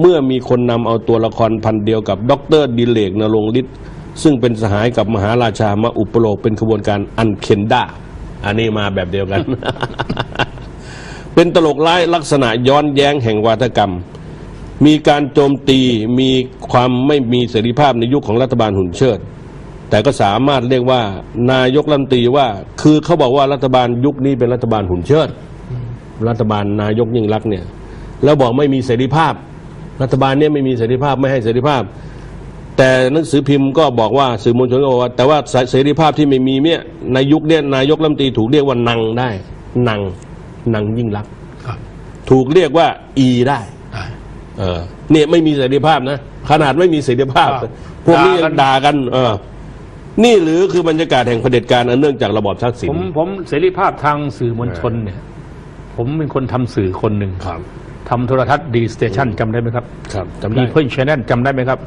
เมื่อมีคนนำเอาตัวละครพันเดียวกับด็อเตอร์ดิเลกนรงฤทธิ์ซึ่งเป็นสหายกับมหาราชามาอุปโลกเป็นขบวนการอันเคนดาอันนี้มาแบบเดียวกัน เป็นตลกร้ายลักษณะย้อนแย้งแห่งวาทกรรม มีการโจมตีมีความไม่มีเสรีภาพในยุคของรัฐบาลหุ่นเชิด แต่ก็สามารถเรียกว่านายกรัฐมนตรีว่า คือเขาบอกว่ารัฐบาลยุคนี้เป็นรัฐบาลหุ่นเชิด รัฐบาลนายกยิ่งรักเนี่ย แล้วบอกไม่มีเสรีภาพ รัฐบาลเนี่ยไม่มีเสรีภาพไม่ให้เสรีภาพ แต่หนังสือพิมพ์ก็บอกว่าสื่อมวลชนก็บอกว่า แต่ว่าเสรีภาพที่ไม่มีเนี่ยในยุคเนี้ยนายกรัฐมนตรีถูกเรียกว่านังได้นังนังยิ่งรักษณ์ครับถูกเรียกว่าอีได้ได้เออเนี่ยไม่มีเสรีภาพนะขนาดไม่มีเสรีภาพครับพวกนี้ด่ากัยังนด่ากัน เออ นี่หรือคือบรรยากาศแห่งเผด็จการอันเนื่องจากระบอบทักษิณผมผมเสรีภาพทางสื่อมวลชนเนี่ย ผมเป็นคนทำสื่อคนหนึ่งครับ ทำโทรทัศน์ดีสเตชันจำได้ไหมครับครับจำมีได้เพื่อนชแนลจำได้ไหมครับ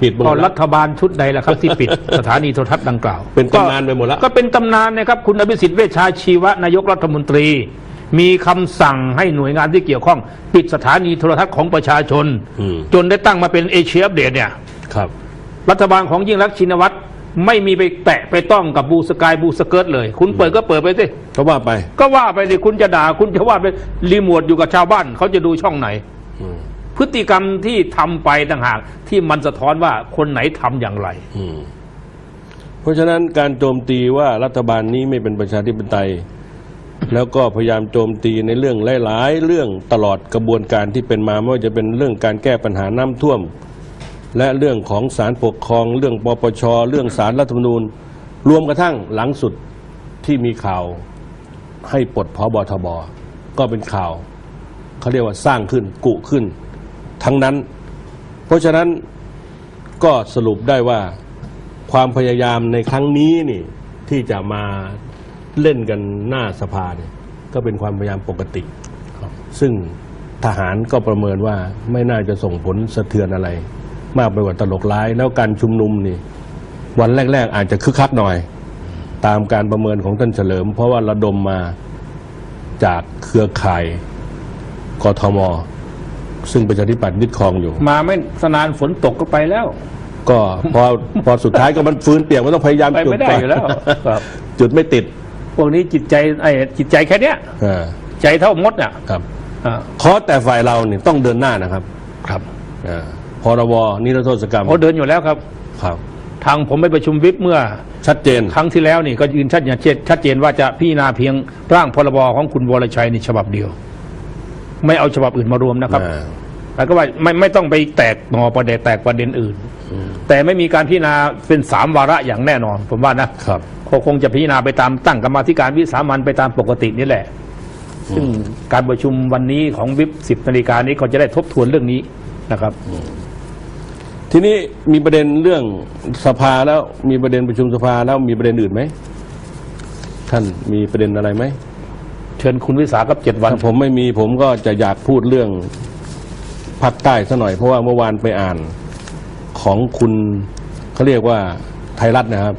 ผิดหมดก็แล้รัวฐบาลชุดใดล่ะครับที่ปิด สถานีโทรทัศน์ดังกล่าวเป็นตำนานไปหมดแล้วก็เป็นตำนานนะครับ คุณอภิสิทธิ์เวชชาชีวะนายกรัฐมนตรี มีคำสั่งให้หน่วยงานที่เกี่ยวข้อง ปิดสถานีโทรทัศน์ของประชาชน อืมจนได้ตั้งมาเป็นเอเชียอัปเดตเนี่ย ครับ รัฐบาลของยิ่งรักษณ์ชินวัตร ไม่มีไปแตะไปต้องกับบูสกายบูสเกิร์ตเลย คุณเปิดก็เปิดไปสิก็ว่าไป ก็ว่าไปดิคุณจะด่าคุณจะว่าไปรีโมทอยู่กับชาวบ้านเขาจะดูช่องไหนอืมพฤติกรรมที่ทำไปต่างหากที่มันสะท้อนว่าคนไหนทำอย่างไรอืมเพราะฉะนั้นการโจมตีว่ารัฐบาลนี้ไม่เป็นประชาธิปไตย แล้วก็พยายามโจมตีในเรื่องหลาย ๆ เรื่องตลอดกระบวนการที่เป็นมาไม่ว่าจะเป็นเรื่องการแก้ปัญหาน้ำท่วม และเรื่องของศาลปกครอง เรื่องปปช เรื่องศาลรัฐธรรมนูญ รวมกระทั่งหลังสุดที่มีข่าวให้ปลดพบทบ ก็เป็นข่าวเขาเรียกว่าสร้างขึ้นกุขึ้น ทั้งนั้น เพราะฉะนั้นก็สรุปได้ว่าความพยายามในครั้งนี้นี่ที่จะมาเล่นกันหน้าสภาเนี่ยก็เป็นความพยายามปกติ ซึ่งทหารก็ประเมินว่าไม่น่าจะส่งผลสะเทือนอะไร มากไปกว่าตลกร้าย แล้วการชุมนุมนี่ วันแรก ๆ อาจจะคึกคักหน่อย ตามการประเมินของท่านเฉลิม เพราะว่าระดมมาจากเครือข่ายกทม ซึ่งประชาธิปัตย์ยึดครองอยู่ มาไม่สนานฝนตกก็ไปแล้ว ก็พอพอสุดท้ายก็มันฟื้นเปียกมันต้องพยายามไปจุดไม่ได้ก่นอยู่แล้วครับจุดไม่ติด พวกนี้จิตใจไอ้จิตใจแค่เนี้ยอ่าใจเท่ามดเนี่ยครับ อ่า ขอแต่ฝ่ายเราเนี่ยต้องเดินหน้านะครับ ครับ อ่าพ รบนิรโทษกรรมโอ้เดินอยู่แล้วครับ ครับ ทางผมไปประชุมวิปเมื่อ ชัดเจน ครั้งที่แล้วนี่ก็ยืนชัดเจนชัดเจนว่าจะพิจารณาเพียงร่างพรบของคุณวรชัยในฉบับเดียว ไม่เอาฉบับอื่นมารวมนะครับ อ่า แล้วก็ว่าไม่ไม่ต้องไปแตกหนอประเด็นแตกประเด็นอื่น แต่ไม่มีการพิจารณาเป็นสามวาระอย่างแน่นอน ผมว่านะครับ ก็คงจะพิจารณาไปตามตั้งกรรมาธิการวิสามันไปตามปกตินี่แหละ ซึ่งการประชุมวันนี้ของวิปสิบนาฬิกานี้ก็จะได้ทบทวนเรื่องนี้นะครับ ทีนี้มีประเด็นเรื่องสภาแล้วมีประเด็นประชุมสภาแล้วมีประเด็นอื่นไหมท่านมีประเด็นอะไรไหมเชิญคุณวิสากับเจ็ดวันถ้าผมไม่มีผมก็จะอยากพูดเรื่องภาคใต้ซะหน่อยเพราะว่าเมื่อวานไปอ่านของคุณเขาเรียกว่าไทยรัฐนะครับ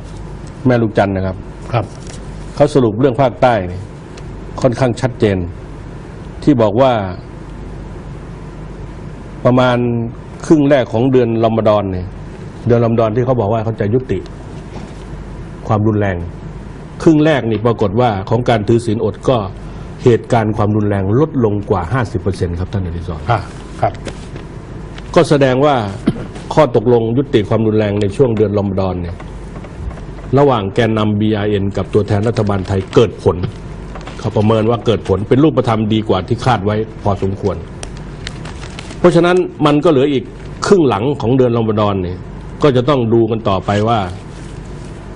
แม่ลูกจันทร์นะครับ ครับเขาสรุปเรื่องภาคใต้นี่ค่อนข้างชัดเจน ที่บอกว่า ประมาณ ครึ่งแรกของเดือนรอมฎอนเนี่ย เดือนรอมฎอนที่เขาบอกว่าเขาจะยุติ ความรุนแรง ครึ่งแรกนี่ปรากฏว่าของการถือศีลอดก็เหตุการณ์ความรุนแรงลดลงกว่า 50%ครับท่านอดิศรอ่าครับ ก็แสดงว่าข้อตกลงยุติความรุนแรงในช่วงเดือนรอมฎอนเนี่ย ระหว่างแกนนำ BRN กับตัวแทนรัฐบาลไทยเกิดผล เขาประเมินว่าเกิดผลเป็นรูปธรรมดีกว่าที่คาดไว้พอสมควร เพราะฉะนั้นมันก็เหลืออีก ครึ่งหลังของเดือนรอมฎอนเนี่ยก็จะต้องดูกันต่อไปว่า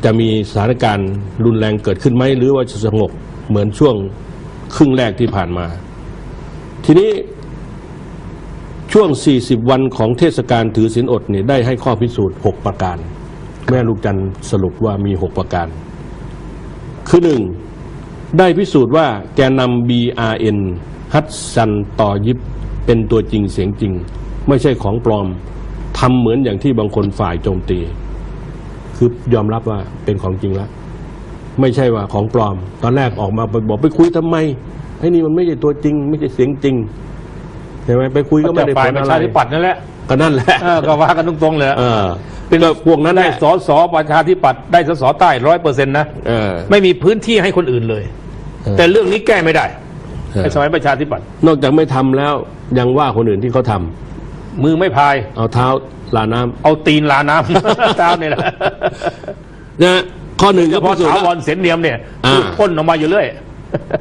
จะมีสถานการณ์รุนแรงเกิดขึ้นไหมหรือว่าจะสงบเหมือนช่วงครึ่งแรกที่ผ่านมา ทีนี้ช่วง 40 วันของเทศกาลถือศีลอดเนี่ยได้ให้ข้อพิสูจน์ 6 ประการ แม่ลูกจันทร์สรุปว่ามี 6 ประการ คือหนึ่งได้พิสูจน์ว่าแกนนำ BRN ฮัตซันต่อยิบเป็นตัวจริงเสียงจริง ไม่ใช่ของปลอมทำเหมือนอย่างที่บางคนฝ่ายโจมตี คือยอมรับว่าเป็นของจริงแล้วไม่ใช่ว่าของปลอม ตอนแรกออกมาไปบอกไปคุยทำไมไอ้นี่มันไม่ใช่ตัวจริง ไม่ใช่เสียงจริงใช่ไหมไปคุยก็ไม่ได้ฝ่าผยลประอะไรชาธิปัตย์นั่นแหละก็นั่นแหละเออก็ว่ากันตรงๆเลยเออเป็นก็พวกนั้นแหได้ละสอสอประชาธิปัตย์ได้สสใต้ร้อยเปอร์เซ็นต์นะเออไม่มีพื้นที่ให้คนอื่นเลยเออแต่เรื่องนี้แก้ไม่ได้เออในสมัยประชาธิปัตย์นอกจากไม่ทำแล้วยังว่าคนอื่นที่เขาทำ มือไม่พาย เอาเท้าลาน้ำเอาตีนลาน้ำ เท้าเนี่ยแหละนะข้อหนึ่งเฉก็พาะพิสูจน์ถาวแล้ว รเสนเนียมเนี่ยอ่า พ่นออกมาอยู่เรื่อย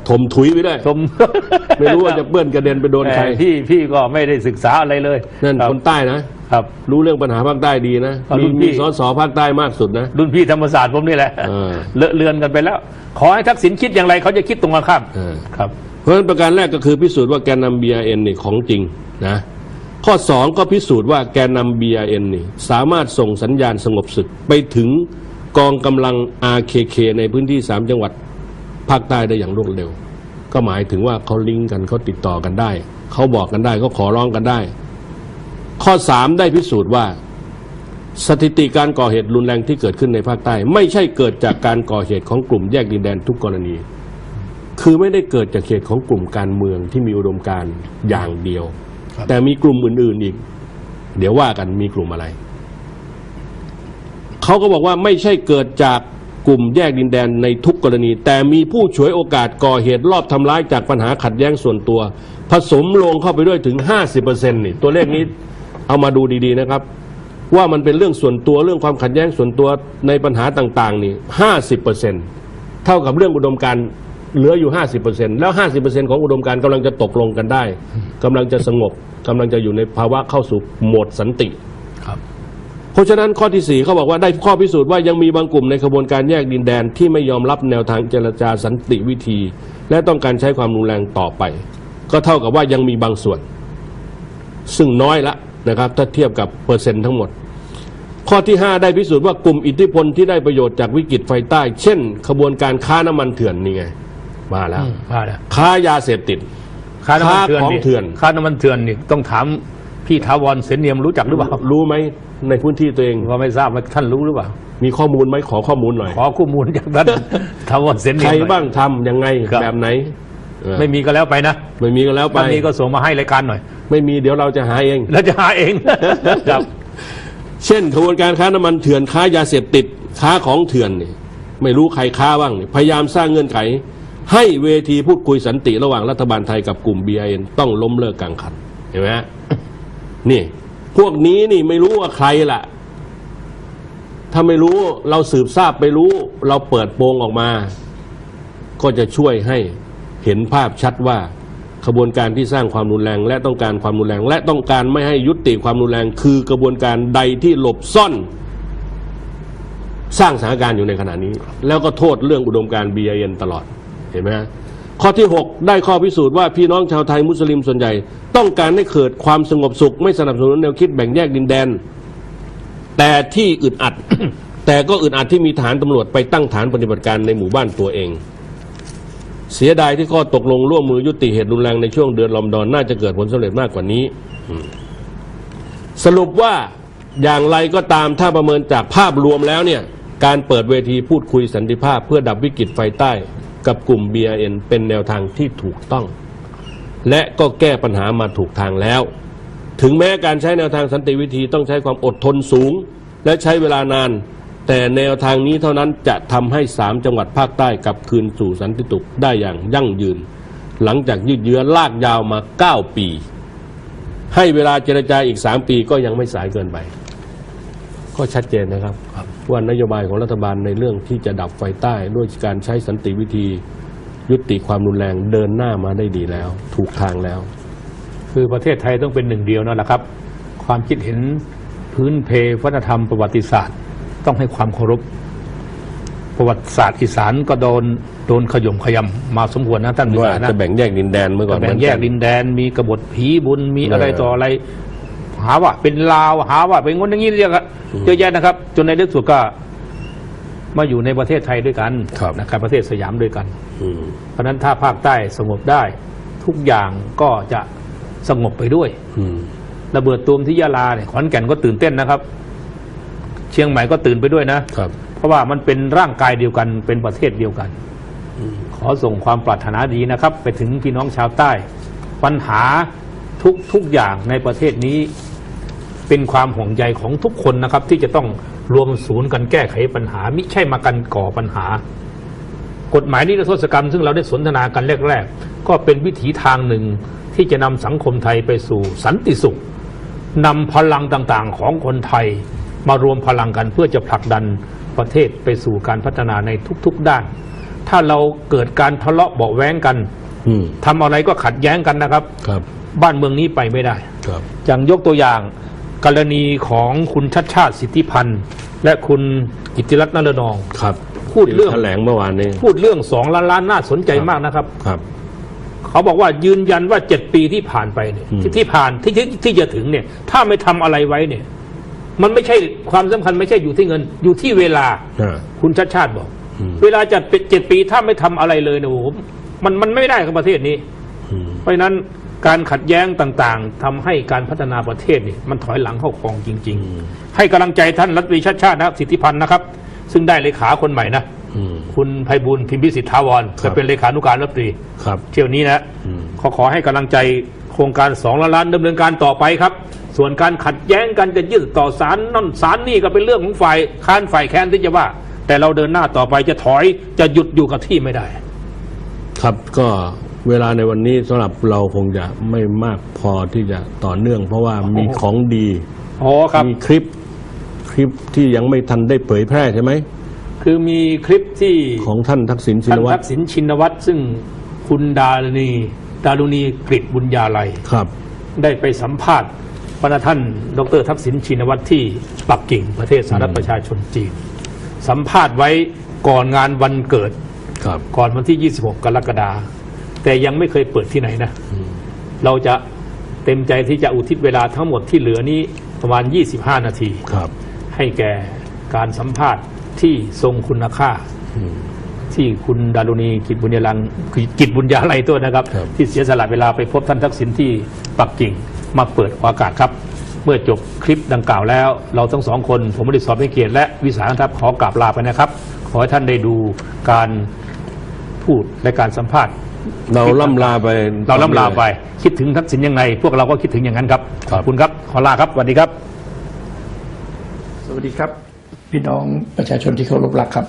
ถมถุยไปด้วยชมไม่รู้ว่าจะเปื้อนกระเด็นไปโดนใครเออพี่พี่ก็ไม่ได้ศึกษาอะไรเลยนั่นครับคนใต้นะ ครับ รู้เรื่องปัญหาภาคใต้ดีนะเอามีรุ่นพี่ มีสสภาคใต้มากสุดนะ รุ่นพี่ธรรมศาสตร์ผมนี่แหละเออเลอะเลือนกันไปแล้ว ขอให้ทักษิณคิดอย่างไรเขาจะคิดตรงกันข้ามเออ ครับ เพราะฉะนั้นประการแรกก็คือพิสูจน์ว่าแกนนำ BRN นี่ของจริงนะ ข้อ 2 ก็พิสูจน์ว่าแกนนำ BRN นี่สามารถส่งสัญญาณสงบศึกไปถึงกองกำลัง RKK ในพื้นที่ 3 จังหวัดภาคใต้ได้อย่างรวดเร็ว ก็หมายถึงว่าเขาลิงก์กันเขาติดต่อกันได้ เขาบอกกันได้เขาขอร้องกันได้ ข้อ 3 ได้พิสูจน์ว่า สถิติการก่อเหตุรุนแรงที่เกิดขึ้นในภาคใต้ ไม่ใช่เกิดจากการก่อเหตุของกลุ่มแยกดินแดนทุกกรณี คือไม่ได้เกิดจากเหตุของกลุ่มการเมืองที่มีอุดมการณ์อย่างเดียว แต่มีกลุ่มอื่น ๆอีก เดี๋ยวว่ากันมีกลุ่มอะไร เขาก็บอกว่าไม่ใช่เกิดจากกลุ่มแยกดินแดนในทุกกรณี แต่มีผู้ฉวยโอกาสก่อเหตุรอบทำร้ายจากปัญหาขัดแย้งส่วนตัว ผสมลงเข้าไปด้วยถึง 50%นี่ตัวเลขนี้เอามาดูดีๆนะครับ ว่ามันเป็นเรื่องส่วนตัวเรื่องความขัดแย้งส่วนตัวในปัญหาต่างๆ นี่ 50%เท่ากับเรื่องอุดมการเหลืออยู่ 50%แล้ว 50%ของอุดมการกำลังจะตกลงกันได้กำลังจะสงบ กำลังจะอยู่ในภาวะเข้าสู่โหมดสันติ ครับ เพราะฉะนั้นข้อที่สี่เขาบอกว่าได้ข้อพิสูจน์ว่ายังมีบางกลุ่มในขบวนการแยกดินแดนที่ไม่ยอมรับแนวทางเจรจาสันติวิธี และต้องการใช้ความรุนแรงต่อไป ก็เท่ากับว่ายังมีบางส่วน ซึ่งน้อยละนะครับ ถ้าเทียบกับเปอร์เซ็นต์ทั้งหมด ข้อที่ 5 ได้พิสูจน์ว่ากลุ่มอิทธิพลที่ได้ประโยชน์จากวิกฤตไฟใต้ เช่น ขบวนการค้าน้ำมันเถื่อนนี่ไงมาแล้ว มาแล้ว ค้ายาเสพติด ค่าน้ำมันเถื่อนค่าของเถื่อนค่าน้ำมันเถื่อนนี่ต้องถามพี่ถาวรเสนเนียมรู้จักหรือเปล่ารู้ไหมในพื้นที่ตัวเองว่าไม่ทราบว่าท่านรู้หรือเปล่า มีข้อมูลไหมขอข้อมูลหน่อยขอข้อมูลจากท่านถาวรเสนเนีใคยรมหน่อยบ้างทำยังไงครับแบบไหนเออไม่มีก็แล้วไปนะไม่มีก็แล้วไปถ้ามีก็ส่งมาให้รายการหน่อย ไม่มีเดี๋ยวเราจะหาเองแล้วจะหาเองครับเช่นขบวนการค้าน้ำมันเถื่อนค้ายาเสพติดค้าของเถื่อนนี่ไม่รู้ใครค้าบ้างนี่พยายามสร้างเงื่อนไข ให้เวทีพูดคุยสันติระหว่างรัฐบาลไทยกับกลุ่ม BIN ต้องล้มเลิกกลางคันเห็นไหมฮะนี่พวกนี้นี่ไม่รู้ว่าใครล่ะ ถ้าไม่รู้เราสืบทราบไปรู้ เราเปิดโปงออกมา ก็จะช่วยให้เห็นภาพชัดว่าขบวนการที่สร้างความรุนแรง และต้องการความรุนแรง และต้องการไม่ให้ยุติความรุนแรง คือกระบวนการใดที่หลบซ่อน สร้างสถานการณ์อยู่ในขณะนี้ แล้วก็โทษเรื่องอุดมการณ์ BIN ตลอด เห็นไหมข้อที่ 6 ได้ข้อพิสูจน์ว่าพี่น้องชาวไทยมุสลิมส่วนใหญ่ ต้องการให้เกิดความสงบสุข ไม่สนับสนุนแนวคิดแบ่งแยกดินแดน แต่ที่อึดอัด แต่ก็อึดอัดที่มีฐานตำรวจไปตั้งฐานปฏิบัติการในหมู่บ้านตัวเอง เสียดายที่ข้อตกลงร่วมมือยุติเหตุรุนแรงในช่วงเดือนรอมฎอนน่าจะเกิดผลสำเร็จมากกว่านี้ สรุปว่าอย่างไรก็ตามถ้าประเมินจากภาพรวมแล้วเนี่ยการเปิดเวทีพูดคุยสันติภาพ เพื่อดับวิกฤตไฟใต้ กับกลุ่ม BRN เป็นแนวทางที่ถูกต้อง และก็แก้ปัญหามาถูกทางแล้ว ถึงแม้การใช้แนวทางสันติวิธีต้องใช้ความอดทนสูง และใช้เวลานาน แต่แนวทางนี้เท่านั้นจะทำให้สามจังหวัดภาคใต้กลับคืนสู่สันติสุขได้อย่างยั่งยืน หลังจากยืดเยื้อลากยาวมาเก้าปี ให้เวลาเจรจาอีกสามปีก็ยังไม่สายเกินไป ก็ชัดเจนนะครับ ว่านโยบายของรัฐบาลในเรื่องที่จะดับไฟใต้ ด้วยการใช้สันติวิธียุติความรุนแรงเดินหน้ามาได้ดีแล้ว ถูกทางแล้ว คือประเทศไทยต้องเป็นหนึ่งเดียวนั่นแหละครับ ความคิดเห็นพื้นเพวัฒนธรรมประวัติศาสตร์ ต้องให้ความเคารพประวัติศาสตร์อีสานก็โดนโดนขย่มขยำมาสมควรนะท่านวิว่าสานะจะแบ่งแยกดินแดนเมื่อก่อนแบ่งแยกดินแดนมีกบฏผีบุญมีอะไรเออต่ออะไร หาว่าเป็นลาวหาว่าเป็นงนอย่างนี้เรียกอะอืมเยอะแยะนะครับ จนในที่สุดก็มาอยู่ในประเทศไทยด้วยกันครับนะครับประเทศสยามด้วยกันอืมเพราะฉะนั้นถ้าภาคใต้สงบได้ ทุกอย่างก็จะสงบไปด้วยอืมระเบิดตูมที่ยะลาเนี่ยขอนแก่นก็ตื่นเต้นนะครับ เชียงใหม่ก็ตื่นไปด้วยนะครับ เพราะว่ามันเป็นร่างกายเดียวกันเป็นประเทศเดียวกันขอส่งความปรารถนาดีนะครับ ไปถึงพี่น้องชาวใต้ ปัญหาทุกทุกอย่างในประเทศนี้ เป็นความห่วงใยของทุกคนนะครับ ที่จะต้องรวมศูนย์กันแก้ไขปัญหา มิใช่มากันก่อปัญหา กฎหมายนิรโทษกรรม ซึ่งเราได้สนทนากันแรกๆ ก็เป็นวิถีทางหนึ่งที่จะนำสังคมไทยไปสู่สันติสุขนำพลังต่างๆ ของคนไทย มารวมพลังกันเพื่อจะผลักดันประเทศไปสู่การพัฒนาในทุกๆด้าน ถ้าเราเกิดการทะเลาะเบาะแว้งกันอืมทำอะไรก็ขัดแย้งกันนะครับครับบ้านเมืองนี้ไปไม่ได้ครับอย่างยกตัวอย่าง กรณีของคุณชัดชาติสิทธิพันธ์ และคุณกิตติรัตน์นรนอง ครับพูดเรื่องแถลงเมื่อวานนี้ พูดเรื่องสองล้านล้านน่าสนใจมากนะครับ ครับ เขาบอกว่ายืนยันว่าเจ็ดปีที่ผ่านไปเนี่ยอืมที่ที่ผ่านที่ที่ที่จะถึงเนี่ย ถ้าไม่ทำอะไรไว้เนี่ย มันไม่ใช่ความสำคัญไม่ใช่อยู่ที่เงิน อยู่ที่เวลาอ่าคุณชัดชาติบอกอืมเวลาจัดเป็นเจ็ดปีถ้าไม่ทำอะไรเลยเนี่ยโอ้โหมันมันไม่ได้กับประเทศนี้อืมเพราะฉะนั้น การขัดแย้งต่างๆทำให้การพัฒนาประเทศนี่มันถอยหลังเข้าคลองจริง ๆ ให้กำลังใจท่านรัฐมนตรีชาติชาตินะครับสิทธิพันธ์นะครับ ซึ่งได้เลขาคนใหม่นะอืมคุณไพบูลย์พิมพิสิทธาวรครับจะเป็นเลขานุการรัฐมนตรีครับเที่ยวนี้นะอืมขอขอให้กำลังใจโครงการสองล้านล้านดำเนินการต่อไปครับ ส่วนการขัดแย้งกันจะยื่นต่อศาลนั่นศาลนี่ก็เป็นเรื่องของฝ่ายค้านฝ่ายแค้นที่จะว่า แต่เราเดินหน้าต่อไปจะถอยจะหยุดอยู่กับที่ไม่ได้ ครับก็ เวลาในวันนี้สำหรับเราคงจะไม่มากพอที่จะต่อเนื่อง เพราะว่ามีของดีอ๋อครับ มีคลิปคลิปที่ยังไม่ทันได้เผยแพร่ใช่ไหมคือมีคลิปที่ของท่านทักษิณชิท่านนวัตทัรกษิณชินวัตรซึ่งคุณดารุณีดารุณีกฤษบุญญาลัย ครับ ได้ไปสัมภาษณ์พระท่าน ดรทักษิณชินวัตรที่ปักกิ่งประเทศสาธารณรัฐประชาชนจีน สัมภาษณ์ไว้ก่อนงานวันเกิด ครับ ก่อนวันที่ 26 กรกฎาคม แต่ยังไม่เคยเปิดที่ไหนนะ เราจะเต็มใจที่จะอุทิศเวลาทั้งหมดที่เหลือนี้ประมาณ 25 นาทีครับ ให้แก่การสัมภาษณ์ที่ทรงคุณค่าอืมที่คุณดารุณีกิจบุญยาลังกิจบุญญาอะไรตัวนะครับครับ ที่เสียสละเวลาไปพบท่านทักษิณที่ปักกิ่งมาเปิดโอกาสครับ เมื่อจบคลิปดังกล่าวแล้ว เราทั้งสองคนผมไม่ได้สอบให้เกียรติและวิสาหทัพขอกราบลาไปนะครับ ขอให้ท่านได้ดูการพูดและการสัมภาษณ์ เราล่ำลาไปเราล่ำลาไป คิดถึงทักษิณยังไง พวกเราก็คิดถึงอย่างนั้นครับครัขบอบคุณครับ ขอลาครับสวัสดีครับ สวัสดีครับ พี่น้องประชาชนที่เคารพรักครับ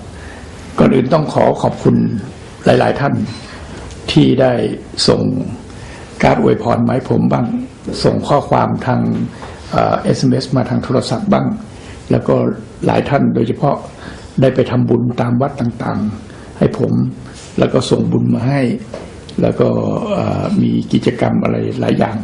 ก่อนอื่นต้องขอขอบคุณหลาย ๆ ท่านที่ได้ส่งการดอวยพรมาให้ผมบ้าง ส่งข้อความทางเอ่อ SMS มาทางโทรศัพท์บ้าง แล้วก็หลายท่านโดยเฉพาะได้ไปทำบุญตามวัดต่าง ๆ ให้ผม แล้วก็ส่งบุญมาให้ แล้วก็มีกิจกรรมอะไรหลายอย่าง